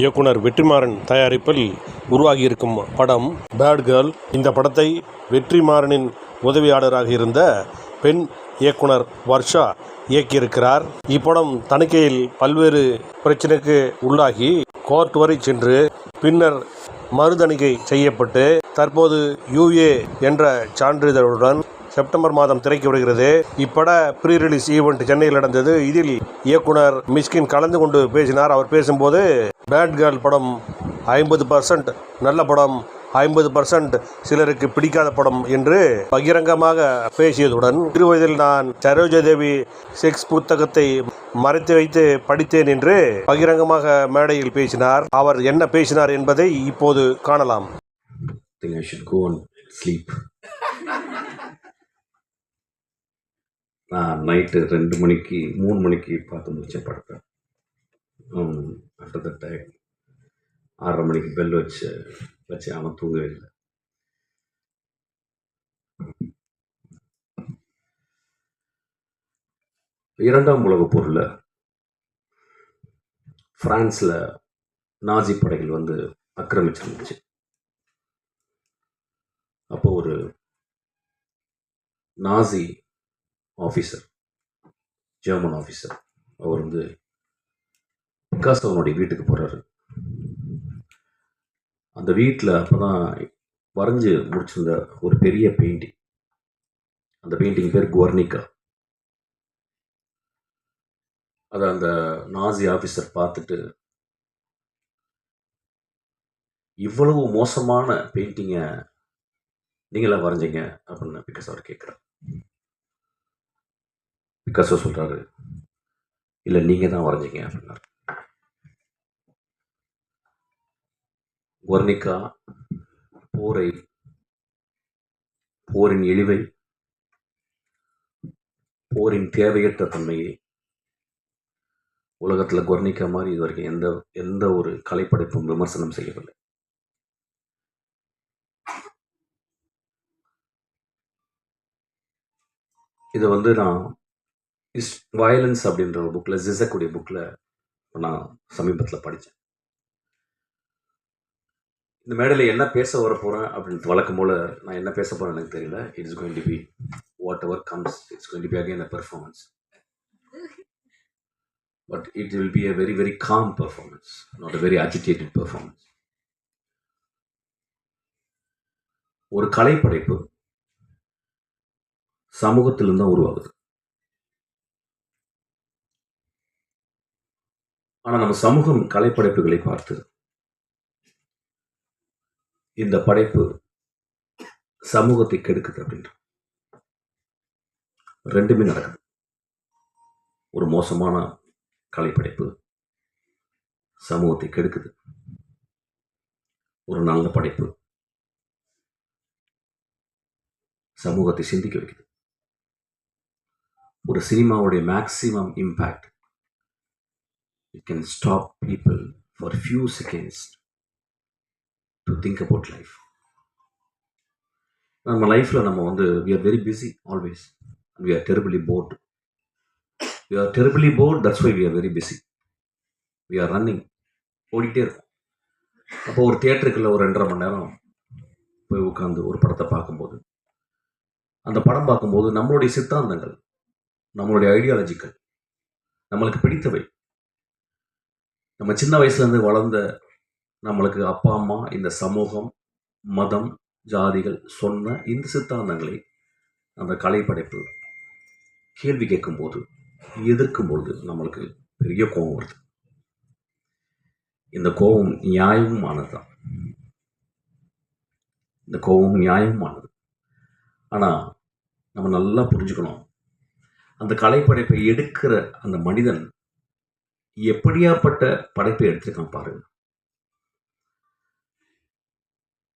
இயக்குனர் வெற்றிமாறன் தயாரிப்பில் உருவாகியிருக்கும் படம் பேட் கேர்ள் இந்த படத்தை வெற்றிமாறனின் உதவியாளராக இருந்த பெண் இயக்குனர் வர்ஷா இயக்கியிருக்கிறார். இப்படம் தணிக்கையில் பல்வேறு பிரச்சனைக்கு உள்ளாகி கோர்ட் வரை சென்று பின்னர் மறுதணிக்கை செய்யப்பட்டு தற்போது யூஏ என்ற சான்றிதழுடன் செப்டம்பர் மாதம் திரைக்கு வருகிறது. இப்பட ப்ரீ ரிலீஸ் ஈவெண்ட் சென்னையில் நடந்தது. இதில் இயக்குனர் மிஸ்கின் கலந்து கொண்டு பேசினார். அவர் பேசும்போது பேட் கேர்ள் படம் ஐம்பது பர்சன்ட் நல்ல படம் ஐம்பது பர்சன்ட் சிலருக்கு பிடிக்காத படம் என்று பகிரங்கமாக பேசியதுடன் சிறுவயதில் நான் சரோஜாதேவி செக்ஸ் புத்தகத்தை மறைத்து வைத்து படித்தேன் என்று பகிரங்கமாக மேடையில் பேசினார். அவர் என்ன பேசினார் என்பதை இப்போது காணலாம். நான் நைட்டு ரெண்டு மணிக்கு மூணு மணிக்கு பார்த்து முடித்த படத்தை. கிட்டத்தட்ட த டைம் ஆறரை மணிக்கு பெல் வச்சு வச்சு அவன் தூங்கவே இல்லை. இரண்டாம் உலகப் போரில் ஃப்ரான்ஸில் நாஜி படைகள் வந்து ஆக்கிரமிச்சிருந்துச்சு அப்போ ஒரு நாசி ஆஃபீஸர் ஜெர்மன் ஆஃபீஸர் அவர் வந்து பிகாசோனுடைய வீட்டுக்கு போகிறாரு அந்த வீட்டில் அப்போ தான் வரைஞ்சி முடிச்சிருந்த ஒரு பெரிய பெயிண்டிங் அந்த பெயிண்டிங் பேர் குவர்னிகா அதை அந்த நாசி ஆஃபீஸர் பார்த்துட்டு இவ்வளவு மோசமான பெயிண்டிங்கை நீங்களாம் வரைஞ்சீங்க அப்படின்னு பிகாஸ் அவர் கேட்குறாரு பிகாசோ சொல்கிறாரு இல்லை நீங்கள் தான் வரைஞ்சிங்க அப்படின்னாரு வர்ணிகா போரை போரின் இழிவை போரின் தேவையற்ற தன்மையை உலகத்தில் குவர்ணிக்கா மாதிரி இது வரைக்கும் எந்த எந்த ஒரு கலைப்படைப்பும் விமர்சனம் செய்யவில்லை. இதை வந்து நான் இஸ் வயலன்ஸ் அப்படின்ற ஒரு புக்கில் ஜிசக்குடைய புக்கில் நான் சமீபத்தில் படித்தேன் இந்த மேடையில் என்ன பேச வர போகிறேன் அப்படின்றது வழக்கம் போல் நான் என்ன பேச போகிறேன் எனக்கு தெரியல. It's going to be whatever comes it's going to be again a performance but it will be a very very calm performance not a very agitated performance ஒரு கலைப்படைப்பு சமூகத்திலிருந்து தான் உருவாகுது. ஆனால் நம்ம சமூகம் கலைப்படைப்புகளை பார்த்து இந்த படைப்பு சமூகத்தை கெடுக்குது அப்படின்ற. ரெண்டுமே நடக்குது. ஒரு மோசமான கலைப்படைப்பு சமூகத்தை கெடுக்குது. ஒரு நல்ல படைப்பு சமூகத்தை சிந்திக்க வைக்குது. ஒரு சினிமாவுடைய maximum impact it can stop for for few seconds to think about life நம்ம லைஃப்பில் நம்ம வந்து we are very busy always we are terribly bored we are terribly bored that's why we are very busy we are running ஓடிட்டே இருக்கும். அப்போ ஒரு தியேட்டருக்குள்ள ஒரு ரெண்டரை மணி நேரம் போய் உட்காந்து ஒரு படத்தை பார்க்கும்போது அந்த படம் பார்க்கும்போது நம்மளுடைய சித்தாந்தங்கள் நம்மளுடைய ஐடியாலஜிக்கள் நம்மளுக்கு பிடித்தவை நம்ம சின்ன வயசுலேருந்து வளர்ந்த நம்மளுக்கு அப்பா அம்மா இந்த சமூகம் மதம் ஜாதிகள் சொன்ன இந்த சித்தாந்தங்களை அந்த கலைப்படைப்பு கேள்வி கேட்கும்போது எதிர்க்கும்பொழுது நம்மளுக்கு பெரிய கோபம் வருது. இந்த கோபம் நியாயமானது தான் இந்த கோபம் நியாயமானது ஆனால் நம்ம நல்லா புரிஞ்சுக்கணும். அந்த கலைப்படைப்பை எடுக்கிற அந்த மனிதன் எப்படியாப்பட்ட படைப்பை எடுத்திருக்கான் பாருங்க.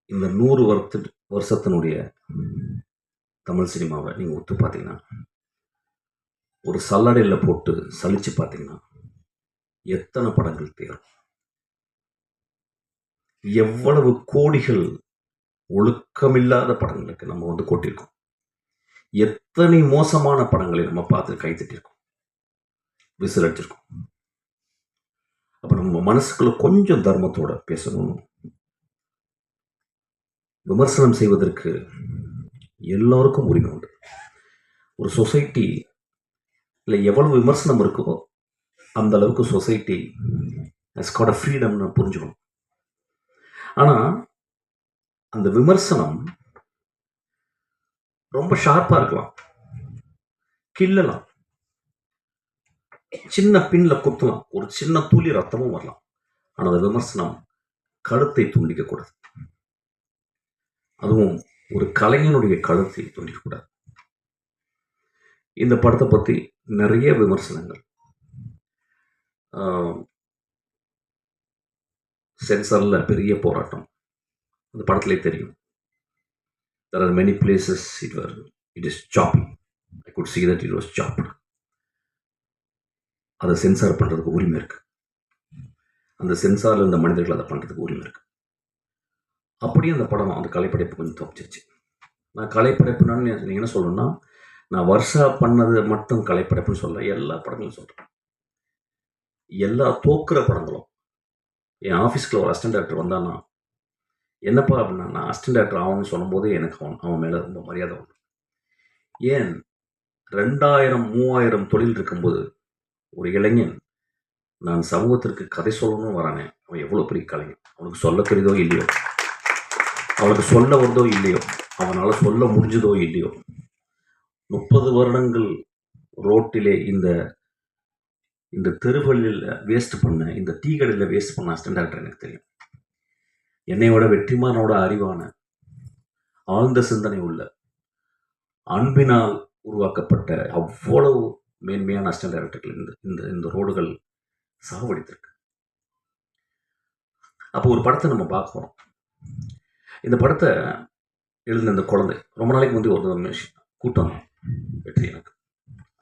இந்த நூறு வருத்த வருஷத்தினுடைய தமிழ் சினிமாவை நீங்கள் ஒத்து பார்த்தீங்கன்னா ஒரு சல்லடையில் போட்டு சலிச்சு பார்த்தீங்கன்னா எத்தனை படங்கள் தேரும். எவ்வளவு கோடிகள் ஒழுக்கமில்லாத படங்களுக்கு நம்ம வந்து கொட்டியிருக்கோம். எத்தனை மோசமான படங்களை நம்ம பார்த்து கை விசில் அடிச்சிருக்கோம். அப்போ நம்ம மனசுக்குள்ள கொஞ்சம் தர்மத்தோட பேசணும். விமர்சனம் செய்வதற்கு எல்லோருக்கும் உரிமை உண்டு. ஒரு சொசைட்டி இல்லை எவ்வளவு விமர்சனம் இருக்கோ அந்த அளவுக்கு சொசைட்டி ஹஸ் காட் அ ஃப்ரீடம்னு புரிஞ்சுக்கணும். ஆனால் அந்த விமர்சனம் ரொம்ப ஷார்ப்பாக இருக்கலாம். கிள்ளலாம் சின்ன பின்ல குத்தலாம். ஒரு சின்ன துளி ரத்தமும் வரலாம். ஆனால் அந்த விமர்சனம் கழுத்தை துண்டிக்கக்கூடாது அதுவும் ஒரு கலைஞனுடைய கழுத்தை துண்டிக்கக்கூடாது இந்த படத்தை பற்றி நிறைய விமர்சனங்கள். சென்சாரில் பெரிய போராட்டம். அந்த படத்திலே தெரியும். There are many places it were it is chopping I could see that it was chopped. அதை சென்சார் பண்ணுறதுக்கு உரிமை இருக்குது அந்த சென்சாரில் இருந்த மனிதர்கள் அதை பண்ணுறதுக்கு உரிமை இருக்குது அப்படியே அந்த படம் அந்த கலைப்படைப்பு கொஞ்சம் தப்பிச்சிருச்சு. நான் கலைப்படைப்புனா நீங்கள் என்ன சொல்லணும்னா நான் வருஷா பண்ணது மட்டும் கலைப்படைப்புன்னு சொல்ல எல்லா படங்களும் சொல்கிறேன் எல்லா தோக்குற படங்களும். என் ஆஃபீஸ்க்குள்ள ஒரு அசிஸ்டன்ட் டேரக்டர் வந்தானா என்னப்பா அப்படின்னா நான் அசிஸ்டன்ட் டேரக்டர் ஆகணும்னு சொல்லும்போது எனக்கு அவன் அவன் மேலே ரொம்ப மரியாதை உண்டு. ஏன்? ரெண்டாயிரம் மூவாயிரம் தொழில் இருக்கும்போது ஒரு இளைஞன் நான் சமூகத்திற்கு கதை சொல்லணும்னு வரானே அவன் எவ்வளோ பெரிய கலைஞன். அவனுக்கு சொல்ல தெரியுதோ இல்லையோ? அவனுக்கு சொல்ல வருதோ இல்லையோ? அவனால் சொல்ல முடிஞ்சதோ இல்லையோ? முப்பது வருடங்கள் ரோட்டிலே இந்த இந்த தெருகளில் வேஸ்ட் பண்ண இந்த டீ கடையில் வேஸ்ட் பண்ண அசிஸ்டன்ட் எனக்கு தெரியும். என்னையோட வெற்றிமானோட அறிவான ஆழ்ந்த சிந்தனை உள்ள அன்பினால் உருவாக்கப்பட்ட அவ்வளவு மேன்மையான அஸ்டல் டைரக்டர்கள் இந்த இந்த இந்த ரோடுகள் சாவடித்திருக்கு. அப்போ ஒரு படத்தை நம்ம பார்க்குறோம் இந்த படத்தை எழுதின இந்த குழந்தை ரொம்ப நாளைக்கு முந்தைய ஒரு விஷயம் கூட்டம் வெற்றி எனக்கு.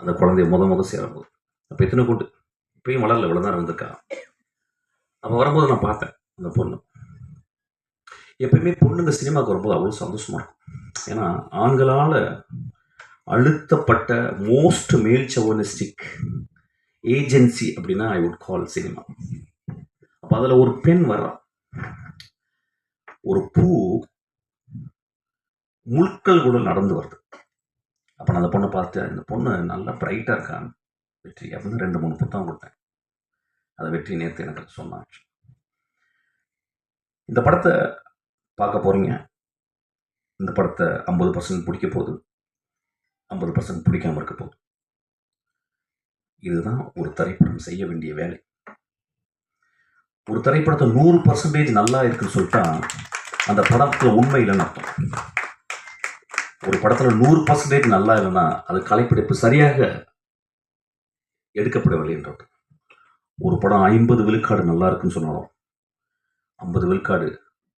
அந்த குழந்தைய முத முத சேரும்போது. அப்போ எத்தனை கூட்டு? இப்பயும் வளரல இவ்வளோ தான் இருந்திருக்கா. அப்போ வரும்போது நான் பார்த்தேன் அந்த பொண்ணு. எப்பயுமே பொண்ணுங்க சினிமாவுக்கு வரும்போது அவ்வளோ சந்தோஷமாக இருக்கும். ஏன்னா ஆண்களால் அழுத்தப்பட்ட மோஸ்ட் மேல் சவனிஸ்டிக் ஏஜென்சி அப்படின்னா ஐ வுட் கால் சினிமா அப்போ அதில் ஒரு பெண் வர்றான் ஒரு பூ முட்கள் கூட நடந்து வருது. அப்போ நான் அந்த பொண்ணை பார்த்து இந்த பொண்ணு நல்லா பிரைட்டாக இருக்கான் வெற்றி. அப்படின்னு ரெண்டு மூணு புத்தகம் கொடுத்தேன். அதை வெற்றி நேற்று எனக்கு சொன்னான் இந்த படத்தை பார்க்க போகிறீங்க இந்த படத்தை ஐம்பது பர்சன்ட் பிடிக்க போகுது. ஐம்பது பர்சன்ட் பிடிக்காம இருக்க போகுது. இதுதான் ஒரு திரைப்படம் செய்ய வேண்டிய வேலை. ஒரு திரைப்படத்தை நூறு பர்சன்டேஜ் நல்லா இருக்குன்னு சொல்லிட்டா அந்த படத்தில் உண்மை இல்லைன்னு அர்த்தம். ஒரு படத்தில் நூறு பர்சன்டேஜ் நல்லா இல்லைன்னா அது கலைப்படைப்பு சரியாக எடுக்கப்படவில்லை என்ற ஒரு படம் ஐம்பது விழுக்காடு நல்லா இருக்குன்னு சொன்னாலும் ஐம்பது விழுக்காடு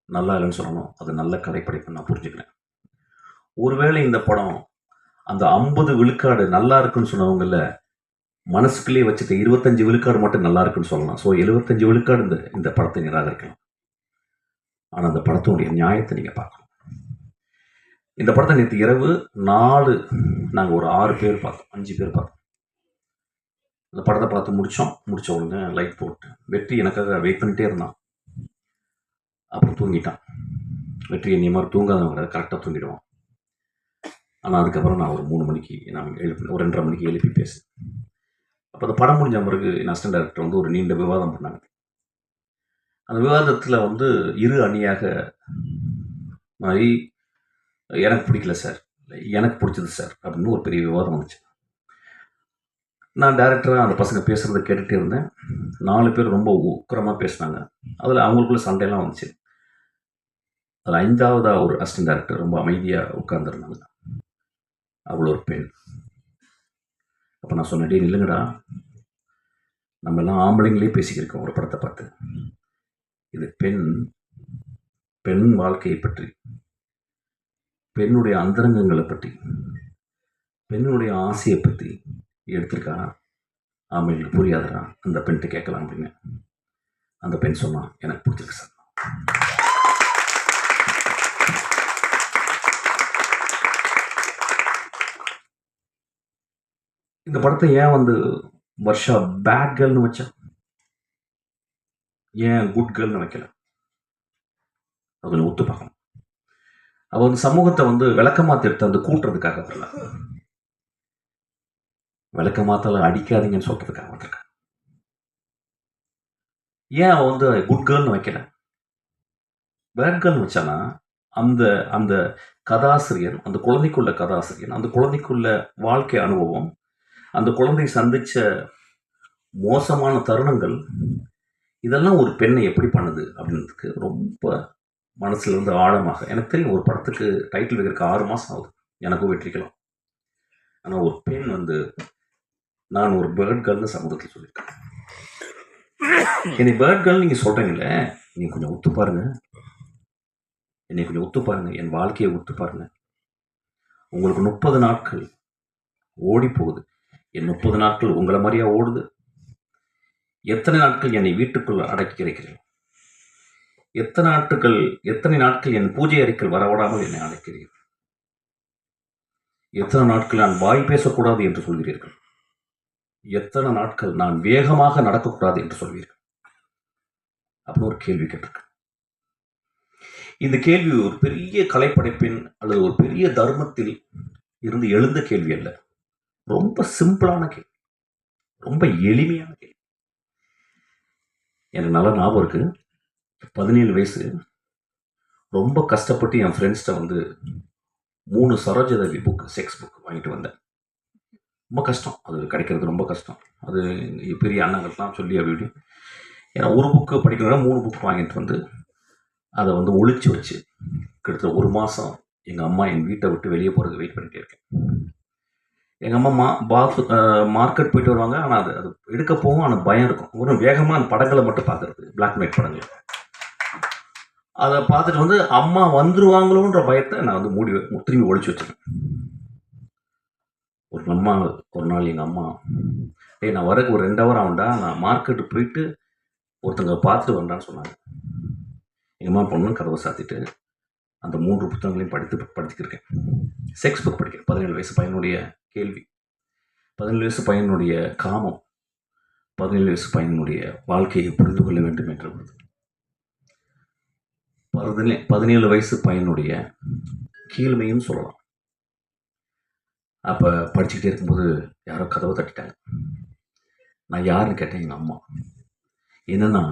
நல்லா இல்லைன்னு சொல்லணும் அது நல்ல கலைப்படைப்பு நான் புரிஞ்சுக்கிறேன். ஒருவேளை இந்த படம் அந்த ஐம்பது விழுக்காடு நல்லா இருக்குன்னு சொன்னவங்கள மனசுக்குள்ளேயே வச்சுட்டு இருபத்தஞ்சு விழுக்காடு மட்டும் நல்லா இருக்குன்னு சொல்லலாம். ஸோ எழுபத்தஞ்சு விழுக்காடு இந்த இந்த படத்தை நிராகரிக்கலாம் ஆனால் அந்த படத்தினுடைய நியாயத்தை நீங்கள் பார்க்கணும். இந்த படத்தை நேற்று இரவு நாலு நாங்கள் ஒரு ஆறு பேர் பார்த்தோம் அஞ்சு பேர் பார்த்தோம். அந்த படத்தை பார்த்து முடித்தோம் முடித்த உடனே லைட் போட்டு வெற்றி எனக்காக வெயிட் பண்ணிட்டே இருந்தான். அப்புறம் தூங்கிட்டான். வெற்றி என்னைய மாதிரி தூங்காதவங்க கரெக்டாக தூங்கிடுவான். ஆனால் அதுக்கப்புறம் நான் ஒரு மூணு மணிக்கு நான் எழுப்பி ஒரு ரெண்டரை மணிக்கு எழுப்பி பேசினேன். அப்போ அந்த படம் முடிஞ்ச பிறகு என் அசிஸ்டன்ட் டேரக்டர் வந்து ஒரு நீண்ட விவாதம் பண்ணாங்க. அந்த விவாதத்தில் வந்து இரு அணியாக மாதிரி எனக்கு பிடிக்கல சார். எனக்கு பிடிச்சது சார். அப்படின்னு ஒரு பெரிய விவாதம் வந்துச்சு. நான் டேரக்டராக அந்த பசங்க பேசுகிறத கேட்டுகிட்டே இருந்தேன். நாலு பேர் ரொம்ப உக்கிரமாக பேசினாங்க. அதில் அவங்களுக்குள்ள சண்டையெல்லாம் வந்துச்சு. அதில் ஐந்தாவதாக ஒரு அசிஸ்டன்ட் டேரக்டர் ரொம்ப அமைதியாக உட்கார்ந்துருந்தாங்க. அவ்வளோ ஒரு பெண். அப்போ நான் சொன்னேன் இல்லைங்கடா நம்ம எல்லாம் ஆம்பளைங்களே பேசிக்கிருக்கோம் ஒரு படத்தை பார்த்து. இது பெண் பெண் வாழ்க்கையை பற்றி. பெண்ணுடைய அந்தரங்கங்களை பற்றி. பெண்ணுடைய ஆசையை பற்றி எடுத்திருக்கா? ஆம்பளைங்களுக்கு புரியாதரா அந்த பெண்கிட்ட கேட்கலாம் அப்படின்னு. அந்த பெண் சொன்னான் எனக்கு பிடிச்சிருக்கு சார். இந்த படத்தை ஏன் வந்து வருஷா பேட் கேர்ள்னு வச்சேன் ஏன் குட் கேர்ள்னு வைக்கல? அது கொஞ்சம் ஒத்து பார்க்கணும். அவ வந்து சமூகத்தை வந்து விளக்கமாத்த எடுத்து வந்து கூட்டுறதுக்காக வரல. விளக்கமாத்தால அடிக்காதீங்கன்னு சொல்றதுக்காக வந்திருக்கா. ஏன் அவ வந்து குட் கேர்ள்னு வைக்கல? பேட் கேர்ள்னு வச்சானா அந்த அந்த கதாசிரியர் அந்த குழந்தைக்குள்ள கதாசிரியர் அந்த குழந்தைக்குள்ள வாழ்க்கை அனுபவம் அந்த குழந்தை சந்தித்த மோசமான தருணங்கள் இதெல்லாம் ஒரு பெண்ணை எப்படி பண்ணுது அப்படின்றதுக்கு ரொம்ப மனசுல இருந்து ஆழமாக எனக்கு தெரியும் ஒரு படத்துக்கு டைட்டில் வைக்கிறதுக்கு ஆறு மாதம் ஆகுது. எனக்கும் வெற்றிக்கலாம் ஆனால் ஒரு பெண் வந்து நான் ஒரு பேர்ட் கேர்ள்னு சமூகத்தில் சொல்லியிருக்கேன். என்னை பேர்ட் கேர்ள் நீங்கள் சொல்கிறீங்களே நீங்கள் கொஞ்சம் ஒத்து பாருங்க. என்னை கொஞ்சம் ஒத்து பாருங்க. என் வாழ்க்கையை ஒத்து பாருங்க. உங்களுக்கு முப்பது நாட்கள் ஓடி போகுது என் முப்பது நாட்கள் உங்களை மாதிரியா ஓடுது? எத்தனை நாட்கள் என்னை வீட்டுக்குள் அடக்கி இருக்கிறீர்கள் எத்தனை நாட்கள் எத்தனை நாட்கள் என் பூஜை அறைக்குள் வரவிடாமல் என்னை அழைக்கிறீர்கள்? எத்தனை நாட்கள் நான் வாய் பேசக்கூடாது என்று சொல்கிறீர்கள்? எத்தனை நாட்கள் நான் வேகமாக நடக்கக்கூடாது என்று சொல்வீர்கள்? அப்படின்னு ஒரு கேள்வி கேட்டிருக்கேன் இந்த கேள்வி ஒரு பெரிய கலைப்படைப்பின் அல்லது ஒரு பெரிய தர்மத்தில் இருந்து எழுந்த கேள்வி அல்ல. ரொம்ப சிம்பிளான கேள்வி. ரொம்ப எளிமையான கேள்வி. எனக்கு நல்லா ஞாபகம் இருக்கு. பதினேழு வயசு. ரொம்ப கஷ்டப்பட்டு என் ஃப்ரெண்ட்ஸ்கிட்ட வந்து மூணு சரோஜதேவி புக் செக்ஸ் புக் வாங்கிட்டு வந்தேன். ரொம்ப கஷ்டம். அது கிடைக்கிறது ரொம்ப கஷ்டம். அது பெரிய அண்ணங்கள்லாம் சொல்லி அப்படி இப்படி. ஏன்னா ஒரு புக்கு படிக்கணும்னா மூணு புக் வாங்கிட்டு வந்து அதை வந்து ஒழிச்சு வச்சு கிட்டத்தட்ட ஒரு மாதம் எங்கள் அம்மா என் வீட்டை விட்டு வெளியே போகிறதுக்கு வெயிட் பண்ணிட்டே இருக்கேன். எங்கள் அம்மா மா பாத் மார்க்கெட் போயிட்டு வருவாங்க. ஆனால் அது அது எடுக்க போகும். ஆனால் பயம் இருக்கும். ஒரு வேகமாக அந்த படங்களை மட்டும் பார்க்குறது. பிளாக் அண்ட் ஒயிட் படங்கள். அதை பார்த்துட்டு வந்து அம்மா வந்துருவாங்களோன்ற பயத்தை நான் வந்து மூடி திரும்பி ஒழிச்சு வச்சிருக்கேன். ஒரு அம்மா ஒரு நாள் எங்கள் அம்மா டேய் நான் வரக்கு ஒரு ரெண்டு ஹவர் ஆகும்டா. நான் மார்க்கெட்டு போயிட்டு ஒருத்தங்க பார்த்துட்டு வந்தான்னு சொன்னாங்க. எங்கள் அம்மா பொண்ணு கதவை சாத்திட்டு அந்த மூன்று புத்தகங்களையும் படித்து படிச்சுக்கிருக்கேன் செக்ஸ் புக் படிக்கிறேன். பதினேழு வயசு பையனுடைய கேள்வி. பதினேழு வயசு பையனுடைய காமம் பதினேழு வயசு பையனுடைய வாழ்க்கையை புரிந்து கொள்ள வேண்டும் என்று உள்ளது பதினே பதினேழு வயசு பையனுடைய கீழ்மையும் சொல்லலாம். அப்போ படிச்சுக்கிட்டே இருக்கும்போது யாரோ கதவை தட்டிட்டாங்க. நான் யாருன்னு கேட்டேன் எங்கள் அம்மா. என்னன்னா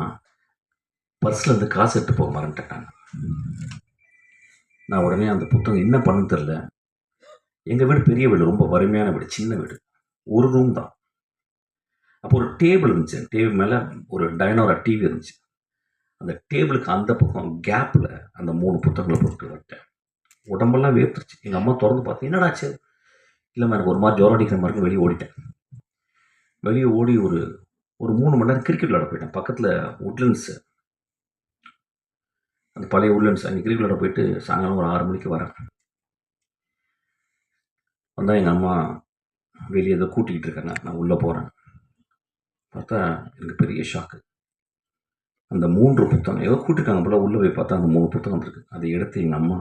பர்ஸில் இருந்து காசு எடுத்து போக மறந்துட்டாங்க நான். உடனே அந்த புத்தகம் என்ன பண்ணுன்னு தெரில எங்கள் வீடு பெரிய வீடு ரொம்ப வறுமையான வீடு சின்ன வீடு. ஒரு ரூம் தான். அப்போ ஒரு டேபிள் இருந்துச்சு. டேபிள் மேலே ஒரு டைனோரா டிவி இருந்துச்சு. அந்த டேபிளுக்கு அந்த பக்கம் கேப்பில் அந்த மூணு புத்தகங்களை போட்டு விட்டேன் உடம்பெல்லாம் வேர்த்துருச்சு. எங்கள் அம்மா திறந்து பார்த்து என்னடாச்சு இல்லைம்மா எனக்கு ஒரு மாதிரி ஜோரம் அடிக்கிற மாதிரி வெளியே ஓடிட்டேன். வெளியே ஓடி ஒரு ஒரு மூணு மணி நேரம் கிரிக்கெட் விளாட போயிட்டேன். பக்கத்தில் உட்லண்ட்ஸு அந்த பழைய உட்லண்ட்ஸ் அங்கே கிரிக்கெட் விளாட போயிட்டு சாயங்காலம் ஒரு ஆறு மணிக்கு வரேன். வந்தால் எங்கள் அம்மா வெளியே ஏதோ கூட்டிக்கிட்டு இருக்காங்க. நான் உள்ளே போகிறேன் பார்த்தா எனக்கு பெரிய ஷாக்கு அந்த மூன்று புத்தகம் ஏதோ கூட்டிருக்காங்க போல உள்ளே போய் பார்த்தா அந்த மூணு புத்தகம் இருக்குது அதை எடுத்து எங்கள் அம்மா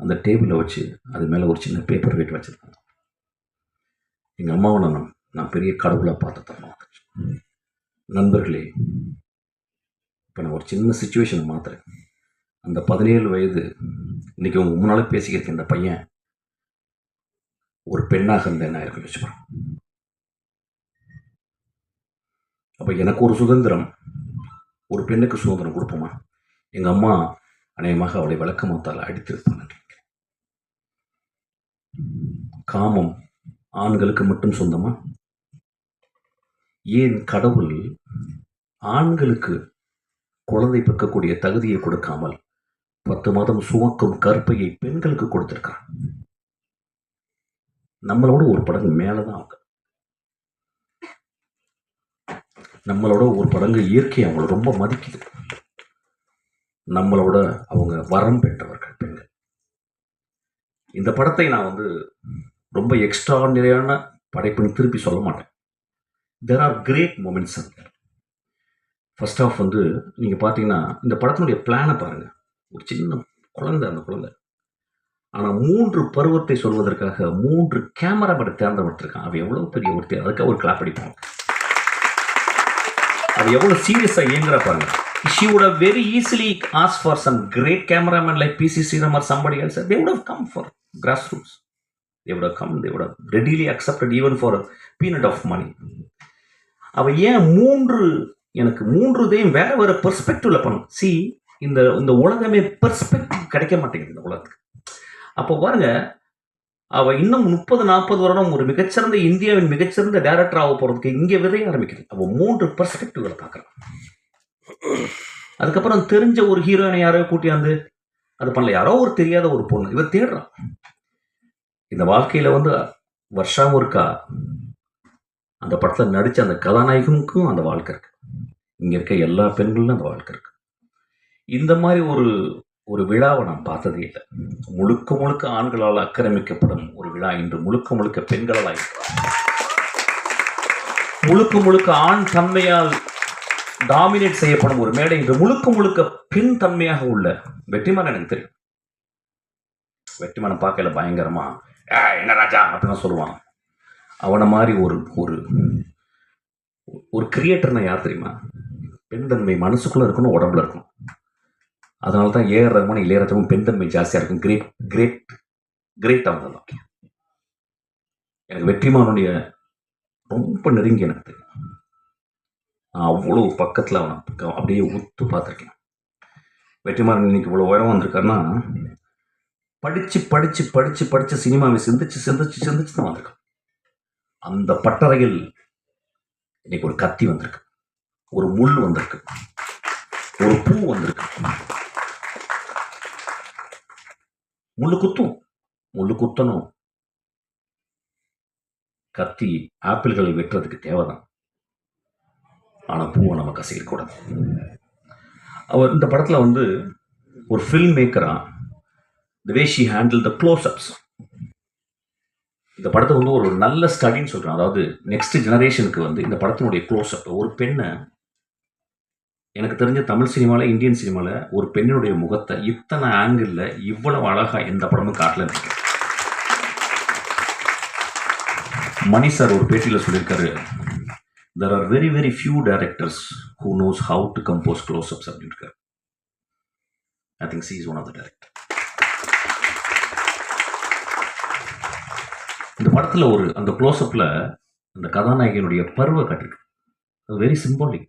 அந்த டேபிளில் வச்சு அது மேலே ஒரு சின்ன பேப்பர் வெயிட் வச்சுருக்காங்க. எங்கள் அம்மாவை நான் நான் பெரிய கடவுளாக பார்த்து தரணும் நண்பர்களே இப்போ நான் ஒரு சின்ன சுச்சுவேஷனை மாத்துறேன். அந்த பதினேழு வயது இன்றைக்கி உங்கள் முன்னால் பேசிக்கிட்டு இந்த பையன் ஒரு பெண்ணாக இருந்தேன் இருக்குன்னு அப்போ எனக்கு ஒரு சுதந்திரம் ஒரு பெண்ணுக்கு சுதந்திரம் கொடுப்போமா? எங்கள் அம்மா அநேகமாக அவளை விளக்கமாத்தால் அடித்திருப்பான்னு நினைக்கிறேன். காமம் ஆண்களுக்கு மட்டும் சொந்தமா? ஏன் கடவுள் ஆண்களுக்கு குழந்தை பிறக்கக்கூடிய தகுதியை கொடுக்காமல் பத்து மாதம் சுமக்கும் கற்பையை பெண்களுக்கு கொடுத்துருக்கான் நம்மளோட ஒரு படங்கு மேலே தான் அவங்க நம்மளோட ஒரு படங்கு இயற்கை அவங்கள ரொம்ப மதிக்குது. நம்மளோட அவங்க வரம் பெற்றவர்கள் பெண்கள். இந்த படத்தை நான் வந்து ரொம்ப எக்ஸ்ட்ராடினரியான படைப்புன்னு திருப்பி சொல்ல மாட்டேன். தெர் ஆர் கிரேட் மூமெண்ட்ஸ் அந்த ஃபர்ஸ்ட் ஆஃப் வந்து நீங்கள் பார்த்தீங்கன்னா இந்த படத்தினுடைய பிளானை பாருங்கள் ஒரு சின்ன குழந்தை அந்த குழந்தை. ஆனால் மூன்று பருவத்தை சொல்வதற்காக மூன்று கேமரா படம் தேர்ந்தெடுத்திருக்கான் அவன் எவ்வளோ பெரிய ஒருத்தி அதுக்காக ஒரு கிளாப் அடிப்பான் அது எவ்வளோ சீரியஸாக இயங்குற பாருங்க she would have very easily as far some great cameraman like P C Sriram or somebody else they would have come for grass roots they would have come they would have readily accepted even for peanut of money அவள் ஏன் மூன்று எனக்கு மூன்று இதையும் வேற வேற பெர்ஸ்பெக்டிவ்ல பண்ணும் C இந்த இந்த உலகமே பெர்ஸ்பெக்டிவ் கிடைக்க மாட்டேங்குது இந்த உலகத்துக்கு அப்போ பாருங்க அவ இன்னும் முப்பது நாற்பது வருடம் ஒரு மிகச்சிறந்த இந்தியாவின் மிகச்சிறந்த டைரக்டர் ஆக போறதுக்கு இங்கே விதைய ஆரம்பிக்குது. அவ மூன்று பெர்ஸ்பெக்டிவ்ல பார்க்குறான் அதுக்கப்புறம் தெரிஞ்ச ஒரு ஹீரோயினை யாரோ கூட்டியாந்து அது பண்ணல. யாரோ ஒரு தெரியாத ஒரு பொண்ணு இவர் தேடுறான் இந்த வாழ்க்கையில வந்து வருஷம் இருக்கா அந்த படத்தில் நடிச்ச அந்த கதாநாயகனுக்கும் அந்த வாழ்க்கை இருக்கு. இங்க இருக்க எல்லா பெண்களும் அந்த வாழ்க்கை இருக்கு. இந்த மாதிரி ஒரு ஒரு விழாவை நான் பார்த்ததே இல்லை. முழுக்க முழுக்க ஆண்களால் ஆக்கிரமிக்கப்படும் ஒரு விழா இன்று. முழுக்க முழுக்க பெண்களால் இருக்கிறார் முழுக்க முழுக்க ஆண் தன்மையால் டாமினேட் செய்யப்படும் ஒரு மேடை இன்று. முழுக்க முழுக்க பெண் தன்மையாக உள்ள வெற்றிமாறன் எனக்கு தெரியும். வெற்றிமாறன் பார்க்கல பயங்கரமா என்ன ராஜா? அப்படின்னு சொல்லுவான். அவனை மாதிரி ஒரு ஒரு ஒரு கிரியேட்டர்னா யார் தெரியுமா? பெண் தன்மை மனசுக்குள்ள இருக்கணும் உடம்புல இருக்கணும். அதனால தான் ஏஆர் ரகுமான் இளையராஜாவும் பெண் தன்மை ஜாஸ்தியாக இருக்கும். கிரேட் கிரேட் கிரேட் அவங்க தான் எனக்கு வெற்றிமானுடைய ரொம்ப நெருங்கி எனக்கு தெரியும். நான் அவ்வளோ பக்கத்தில் அவனை அப்படியே உத்து பார்த்துருக்கேன். வெற்றிமாறன் இன்னைக்கு இவ்வளோ உயரம் வந்திருக்காருன்னா படித்து படித்து படித்து படித்து சினிமாவை சிந்திச்சு சிந்திச்சு சிந்திச்சு தான் வந்திருக்கான். அந்த பட்டறையில் இன்னைக்கு ஒரு கத்தி வந்திருக்கு. ஒரு முள் வந்திருக்கு. ஒரு பூ வந்திருக்கு. முள்ளு குத்தும் முள்ளு குத்தணும் கத்தி ஆப்பிள்களை வெட்டுறதுக்கு தேவைதான். ஆனால் பூவை நம்ம கசிக்கக்கூடாது அவர் இந்த படத்தில் வந்து ஒரு film மேக்கரா the way she handle the close ups இந்த படத்தை வந்து ஒரு நல்ல ஸ்டடின்னு சொல்கிறேன் அதாவது நெக்ஸ்ட் ஜெனரேஷனுக்கு வந்து இந்த படத்தினுடைய க்ளோஸ்அப் ஒரு பெண்ணை எனக்கு தெரிஞ்ச தமிழ் சினிமாவில் இந்தியன் சினிமாவில் ஒரு பெண்ணினுடைய முகத்தை இத்தனை ஆங்கிளில் இவ்வளவு அழகாக எந்த படமும் காட்டல மணி சார் ஒரு பேட்டியில் சொல்லியிருக்காரு there are very very few directors who knows how to compose close ups அப்படின்னு I think she is one of the director இந்த படத்தில் ஒரு அந்த க்ளோஸ்அப்பில் அந்த கதாநாயகனுடைய பருவை காட்டிருக்கு அது வெரி சிம்பாலிக்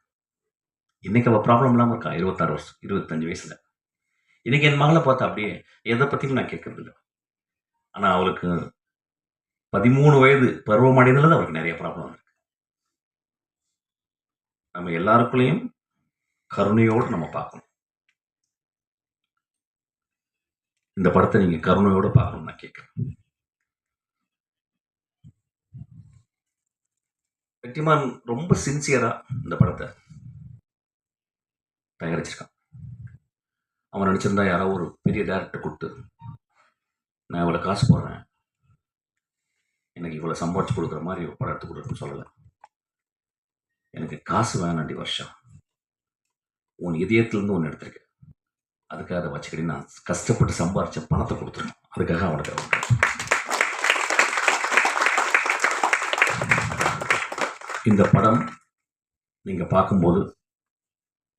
இன்னைக்கு அவள் ப்ராப்ளம் இல்லாமல் இருக்கா? இருபத்தாறு வருஷம் இருபத்தஞ்சு வயசுல. இன்னைக்கு என் மகளை பார்த்தா அப்படியே எதை பற்றியும் நான் கேட்கறது இல்லை ஆனால் அவளுக்கு பதிமூணு வயது பருவமடைந்ததில் தான் அவளுக்கு நிறைய ப்ராப்ளம் இருக்கு. நம்ம எல்லாருக்குள்ளேயும் கருணையோடு நம்ம பார்க்கணும். இந்த படத்தை நீங்க கருணையோடு பார்க்கணும் நான் கேட்குறேன். வெற்றிமான் ரொம்ப சின்சியரா இந்த படத்தை தயாரிச்சிருக்கான் அவன் நினச்சிருந்தா யாரோ ஒரு பெரிய டேரக்டர் கொடுத்து நான் இவ்வளோ காசு போடுறேன். எனக்கு இவ்வளோ சம்பாதிச்சு கொடுக்குற மாதிரி படம் எடுத்து கொடுக்குறேன்னு சொல்லலை. எனக்கு காசு வேணாண்டி வருஷம் உன் இதயத்துலேருந்து ஒன்று எடுத்திருக்கேன். அதுக்காக அதை வச்சுக்கிட்டு நான் கஷ்டப்பட்டு சம்பாரித்த பணத்தை கொடுத்துருக்கேன். அதுக்காக அவனுக்கு இந்த படம் நீங்கள் பார்க்கும்போது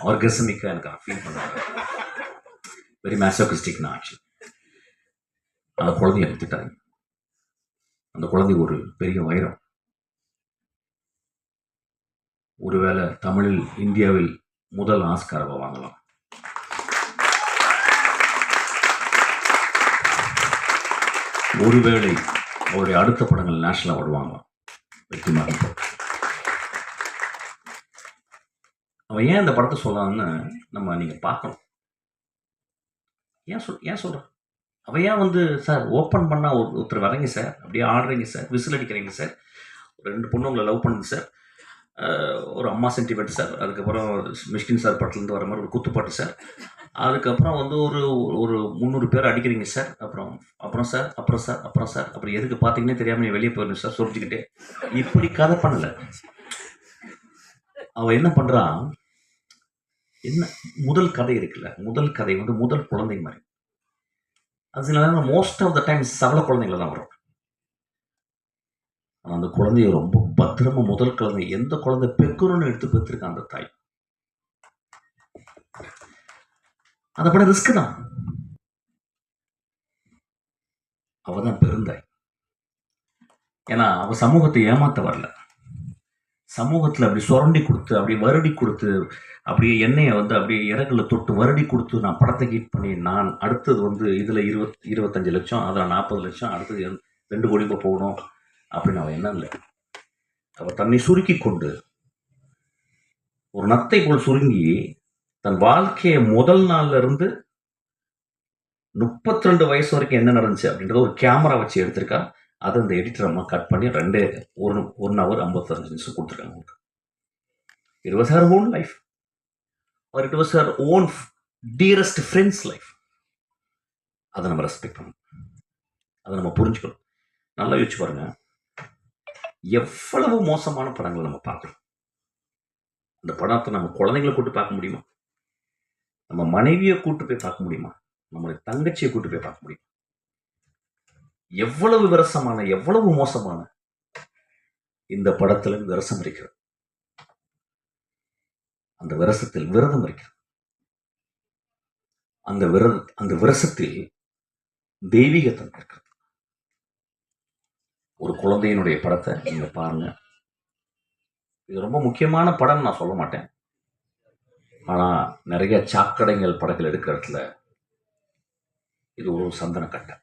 ஆர்கசமிக்காக எனக்கு ஃபீல் பண்ணுறேன் வெரி மேசோகிஸ்டிக் நான் ஆக்சுவலி அந்த குழந்தைய எடுத்துட்டாங்க அந்த குழந்தை ஒரு பெரிய வைரம். ஒருவேளை தமிழில் இந்தியாவில் முதல் ஆஸ்காரவை வாங்கலாம். ஒருவேளை அவருடைய அடுத்த படங்கள் நேஷனல் அவார்டு வாங்கலாம். வெற்றிமாறன் அவன் ஏன் இந்த படத்தை சொல்றான்னு நம்ம நீங்க பார்க்கணும்? ஏன் சொல் ஏன் சொல்கிறான் அவன் ஏன் வந்து சார் ஓப்பன் பண்ணால் ஒரு ஒருத்தர் வரீங்க சார். அப்படியே ஆடுறீங்க சார். விசில் அடிக்கிறீங்க சார். ஒரு ரெண்டு பொண்ணு உங்களை லவ் பண்ணுது சார். ஒரு அம்மா சென்டிமெண்ட் சார். அதுக்கப்புறம் மிஷ்கின் சார் படத்துலேருந்து வர மாதிரி ஒரு குத்துப்பாட்டு சார். அதுக்கப்புறம் வந்து ஒரு ஒரு முந்நூறு பேர் அடிக்கிறீங்க சார். அப்புறம் அப்புறம் சார் அப்புறம் சார் அப்புறம் சார். அப்புறம் எதுக்கு பார்த்தீங்கன்னே தெரியாமல் நீ வெளியே போயிடணும் சார் சொல்லிச்சுக்கிட்டே இப்படி கதை பண்ணல. அவன் என்ன பண்ணுறான் என்ன? முதல் கதை இருக்குல்ல. முதல் கதை வந்து முதல் குழந்தை மாதிரி. அது சில மோஸ்ட் ஆஃப் த டைம் சவல குழந்தைங்கள தான் வரும். ஆனால் அந்த குழந்தைய ரொம்ப பத்திரமா முதல் குழந்தை எந்த குழந்தை பெக்கணும்னு எடுத்து பெற்றிருக்கான் அந்த தாய். அந்த படம் ரிஸ்க் தான். அவ தான் பெருந்தாய். ஏன்னா அவ சமூகத்தை ஏமாத்த வரல. சமூகத்தில் அப்படி சுரண்டி கொடுத்து அப்படி வருடி கொடுத்து அப்படியே எண்ணெயை வந்து அப்படியே இறகுல தொட்டு வருடி கொடுத்து நான் படத்தை ஹீட் பண்ணி நான் அடுத்தது வந்து இதில் இருபத் இருபத்தஞ்சு லட்சம் அதில் நாற்பது லட்சம் அடுத்தது ரெண்டு கோடி ரூபாய் போகணும் அப்படின்னு அவன் என்ன இல்லை. அவ தன்னை சுருக்கி கொண்டு ஒரு நத்தை போல் சுருங்கி தன் வாழ்க்கையை முதல் நாள்ல இருந்து முப்பத்தி ரெண்டு வயசு வரைக்கும் என்ன நடந்துச்சு அப்படின்றத ஒரு கேமரா வச்சு எடுத்திருக்கா அதை அந்த எடிட்டர் அம்மா கட் பண்ணி ரெண்டே ஒரு ஒன் ஹவர் ஐம்பத்தஞ்சு நிமிஷம் கொடுத்துருக்காங்க உங்களுக்கு it was her own life or it was her own dearest friends life அதை நம்ம ரெஸ்பெக்ட் பண்ணணும். அதை நம்ம புரிஞ்சுக்கணும். நல்லா யோசிச்சு பாருங்க. எவ்வளவு மோசமான படங்கள் நம்ம பார்க்குறோம். அந்த படத்தை நம்ம குழந்தைங்களை கூட்டு பார்க்க முடியுமா? நம்ம மனைவியை கூட்டு போய் பார்க்க முடியுமா? நம்மளுடைய தங்கச்சியை கூட்டு போய் பார்க்க முடியுமா? எவ்வளவு விரசமான எவ்வளவு மோசமான இந்த படத்துல விரசம் இருக்கிறது. அந்த விரசத்தில் விரதம் இருக்கிறது. அந்த விர அந்த விரசத்தில் தெய்வீகத்தன் இருக்கிறது. ஒரு குழந்தையினுடைய படத்தை நீங்க பாருங்க. இது ரொம்ப முக்கியமான படம் நான் சொல்ல மாட்டேன். ஆனா நிறைய சாக்கடைகள் படங்கள் எடுக்கிற இடத்துல இது ஒரு சந்தன கட்டம்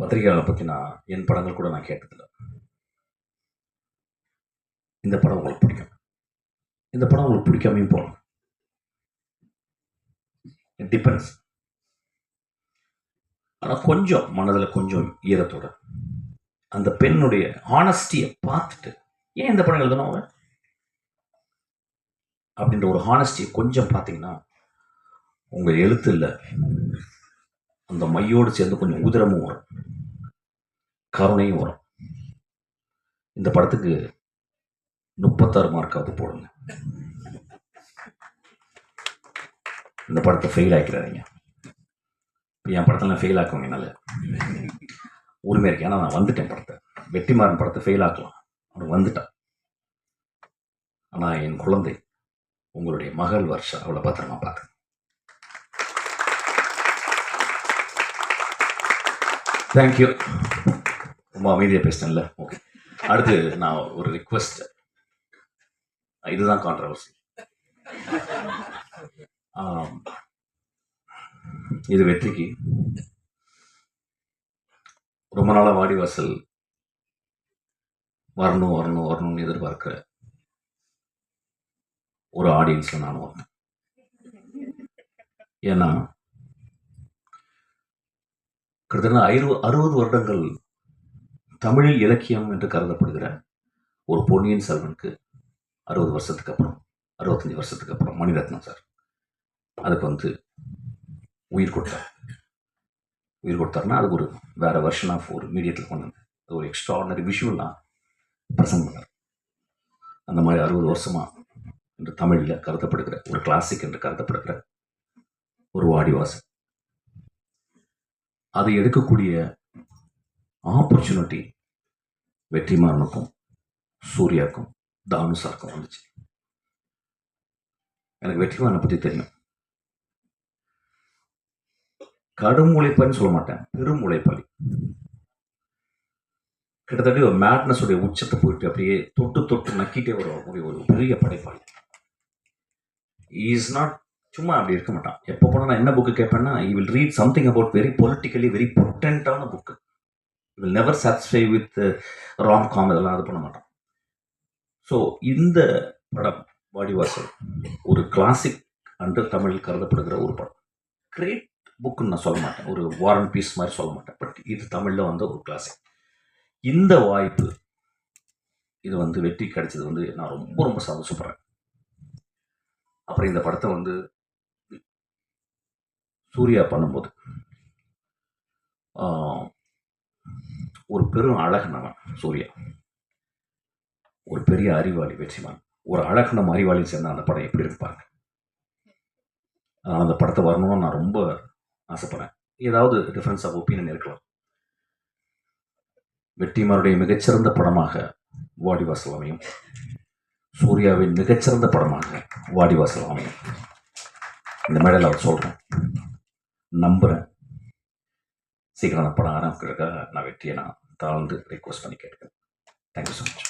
பத்திரிகையாளரை பற்றி நான் என் படங்கள் கூட நான் கேட்டதில்லை. இந்த படம் உங்களுக்கு பிடிக்கும். இந்த படம் உங்களுக்கு பிடிக்காமையும் போகலாம். இட் டிபெண்ட்ஸ் ஆனால் கொஞ்சம் மனதில் கொஞ்சம் ஈரத்தோட. அந்த பெண்ணுடைய ஹானஸ்டியை பார்த்துட்டு ஏன் இந்த படம் எழுதணும் அவன்? அப்படின்ற ஒரு ஹானஸ்டியை கொஞ்சம் பார்த்தீங்கன்னா உங்கள் எழுத்து இல்லை அந்த மையோடு சேர்ந்து கொஞ்சம் உதிரமும் வரும். கருணையும் வரும். இந்த படத்துக்கு முப்பத்தாறு மார்க்காவது போடுங்க. இந்த படத்தை ஃபெயில் ஆக்கிறாதீங்க இப்போ என் படத்தெல்லாம் ஃபெயில் ஆக்குவாங்க என்னால் உரிமை இருக்கு. ஏன்னா நான் வந்துட்டேன் படத்தை. வெற்றிமாறன் படத்தை ஃபெயில் ஆக்கலாம். அவன் வந்துட்டான். ஆனால் என் குழந்தை உங்களுடைய மகள் வருஷம். அவளை பத்திரமா பார்த்து தேங்க்யூ ரொம்ப அமைதியாக பேசிட்டேன்ல ஓகே அடுத்து நான் ஒரு ரிக்வஸ்ட் இதுதான் கான்ட்ரவர்சி இது வெற்றிக்கு. ரொம்ப நாளாக வாடிவாசல் வரணும் வரணும் வரணும்னு எதிர்பார்க்கிற ஒரு ஆடியன்ஸில் நானும் வரணும் ஏன்னா கிட்டத்தட்ட ஐரு அறுபது வருடங்கள் தமிழில் இலக்கியம் என்று கருதப்படுகிற ஒரு பொன்னியின் செல்வனுக்கு அறுபது வருஷத்துக்கு அப்புறம் அறுபத்தஞ்சி வருஷத்துக்கு அப்புறம் மணிரத்னம் சார். அதுக்கு வந்து உயிர் கொடுத்தார். உயிர் கொடுத்தாருன்னா அது ஒரு வேறு வெர்ஷன் ஆஃப் ஒரு மீடியத்தில் கொண்டு வந்து அது ஒரு எக்ஸ்ட்ராடனரி விஷுவலாக ப்ரெசென்ட் பண்ணார். அந்த மாதிரி அறுபது வருஷமாக என்று தமிழில் கருதப்படுகிற ஒரு கிளாசிக் என்று கருதப்படுகிற ஒரு வாடிவாசன் அதை எடுக்கக்கூடிய ஆப்பர்ச்சுனிட்டி வெற்றிமாறனுக்கும் சூர்யாக்கும் தானுசாருக்கும் வந்துச்சு. எனக்கு வெற்றிமாறனை பற்றி தெரியும். கடும் உழைப்பன்னு சொல்ல மாட்டேன். பெரும் உழைப்பாளி கிட்டத்தட்ட ஒரு மேட்னஸுடைய உச்சத்தை போயிட்டு அப்படியே தொட்டு தொட்டு நக்கிட்டே வரக்கூடிய ஒரு பெரிய படைப்பாளி. இஸ் நாட் சும்மா அப்படி இருக்க மாட்டான். எப்போ போனால் நான் என்ன book கேட்பேன்னா he will read something about very politically very பொட்டன்ட்டான book will never satisfy with rom com இதெல்லாம் அது பண்ண மாட்டான். ஸோ இந்த படம் வாடிவாசல் ஒரு கிளாசிக் அன்று தமிழில் கருதப்படுகிற ஒரு படம். கிரேட் புக்குன்னு நான் சொல்ல மாட்டேன். ஒரு வாரன் பீஸ் மாதிரி சொல்ல மாட்டேன். பட் இது தமிழில் வந்த ஒரு கிளாசிக் இந்த வாய்ப்பு இது வந்து வெற்றி கிடைச்சது வந்து நான் ரொம்ப ரொம்ப சந்தோஷப்படுறேன். அப்புறம் இந்த படத்தை வந்து சூர்யா பண்ணும்போது. ஒரு பெரும் அழகனவன் சூர்யா. ஒரு பெரிய அறிவாளி வெற்றிமான். ஒரு அழகனம் அறிவாளியும் சேர்ந்த அந்த படம் எப்படி இருப்பாங்க அந்த படத்தை வரணும்னு நான் ரொம்ப ஆசைப்படுறேன். ஏதாவது டிஃப்ரென்ஸ் ஆஃப் ஒப்பீனியன் இருக்கலாம். வெற்றிமாருடைய மிகச்சிறந்த படமாக வாடிவாசல் அமையும். சூர்யாவின் மிகச்சிறந்த படமாக வாடிவாசல் அமையும். இந்த மேடையில் அவர் சொல்கிறேன் நம்புகிறேன் சீக்கிரம் அந்த படம் ஆரம்பிக்கிறதுக்காக நான் வெற்றியை நான் தாழ்ந்து ரிக்வஸ்ட் பண்ணி கேட்குறேன் தேங்க்யூ ஸோ மச்